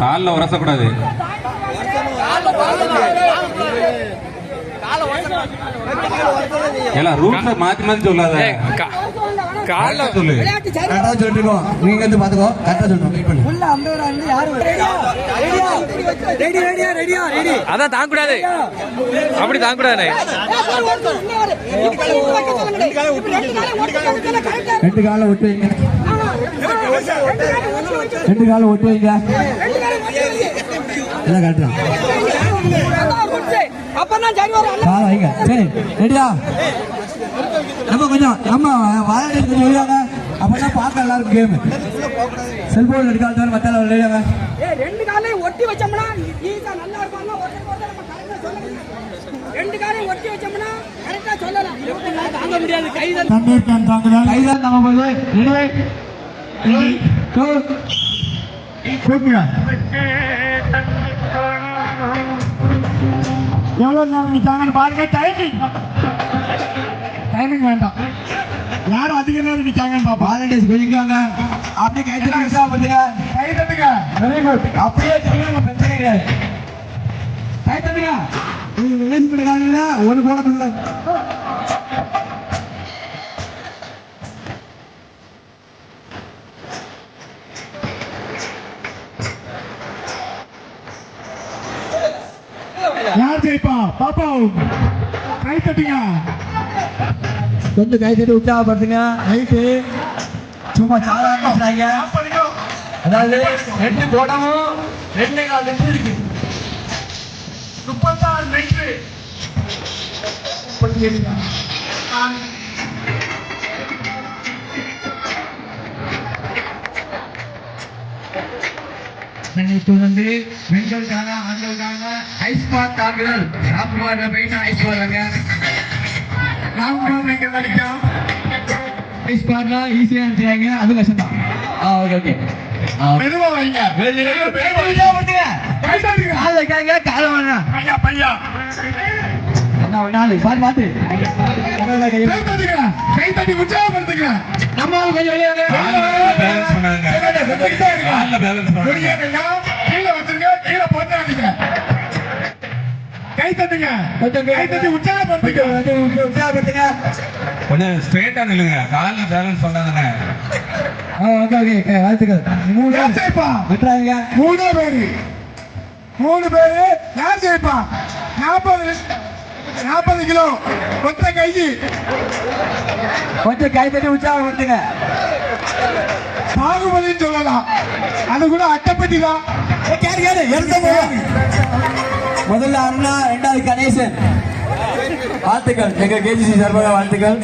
காலில் உரசக்கூடாது. எல்லாம் ரூல்ஸை மாத்தி மாத்தி சொல்லாத. கால சொல்லு. கரெக்டா சொல்லிட்டு இருக்கோம் நீங்க வந்து பாத்துக்கோ கரெக்டா சொல்றோம் வெயிட் பண்ணு. உள்ள அம்பேரா இருந்து யாரும் ரெடி ரெடியா ரெடியா ரெடி அதான் தாங்க கூடாது அப்படி தாங்க கூடாது ரெண்டு கால ஒட்டு வைங்க. ரெண்டு கால ஒட்டு வைங்க. எல்லாம் அப்பதான் சரி வரும் கால வைங்க. சரி ரெடியா? நம்ம கொஞ்சம் நம்ம வாழை கொஞ்சம் அப்பதான் பார்க்க எல்லாரும் கேம் செல்போன் எடுக்காத மத்தால வெளியாங்க ஏய், ரெண்டு காலையும் ஒட்டி வச்சோம்னா ஈஸா நல்லா சொல்லணும் ரெண்டு காலையும் ஒட்டி வச்சோம்னா கரெக்டா சொல்லலாம். தாங்க முடியாது கை தான் தண்ணீர் தாங்குதல். கைதான் நம்ம போய் ரெடி நேரம் நிற்காங்கன்னு பாருங்க டைமிங் டைமிங் வேண்டாம் யாரும் அதிக நேரம் நிற்காங்கன்னு பாப்பா வாலண்டியர்ஸ் கொஞ்சிக்காங்க அப்படியே கை தட்டி விசா கை தட்டுங்க வெரி குட் அப்படியே பிரச்சனை கிடையாது கை தட்டுங்க நீங்க ஒரு கூட யார் ஜெயிப்பா? பாப்பா கை தட்டுங்க. கொஞ்சம் கை தட்டி உற்சாகப்படுத்துங்க. நைட்டு சும்மா சாதாரண அதாவது ரெண்டு கோடமும் ரெண்டு கால் லெட்டு இருக்கு. முப்பத்தாறு லெட்டு வந்து பெண்களுக்காக ஆண்களுக்காக ஐஸ் பாத் தாக்குதல். சாப்பிடுவாங்க போயிட்டு ஐஸ் போடுறாங்க ராம்குமார் எங்க நடிக்கும் ஐஸ் பாட்னா ஈஸியா செய்யாங்க அது கஷ்டம் தான் ஆ ஓகே ஓகே மெதுவா வைங்க. கால கேங்க கால வேணா பையா பையா. என்ன நாலு. பாத்து பாத்து. கை தட்டி உற்சாகப்படுத்துங்க. நம்ம கொஞ்சம் வெளியே பேலன்ஸ் பண்ணாதுங்க காலில் பேலன்ஸ் கை தட்டுங்க கொஞ்சம் கை தட்டி உற்சாகப்படுத்துங்க உற்சாகப்படுத்துங்க கொஞ்சம் ஸ்ட்ரெயிட்டா நில்லுங்க காலில் பேலன்ஸ் பண்ணாதுங்க ஓகே ஓகே வாழ்த்துக்கள் மூணு ஜெயிப்பா விட்டுறாங்க மூணு பேரு மூணு பேரு யார் ஜெயிப்பா நாற்பது நாற்பது கிலோ ஒத்த கை கொஞ்சம் கை தட்டி உற்சாகப்படுத்துங்க பாகுபலின்னு சொல்லலாம். அது கூட அட்டைப்பட்டி தான் கேரு கேரு எடுத்த முதல்ல அருணா ரெண்டாவது கணேசன். வாழ்த்துக்கள். எங்க கேஜிசி சார்பாக வாழ்த்துக்கள்.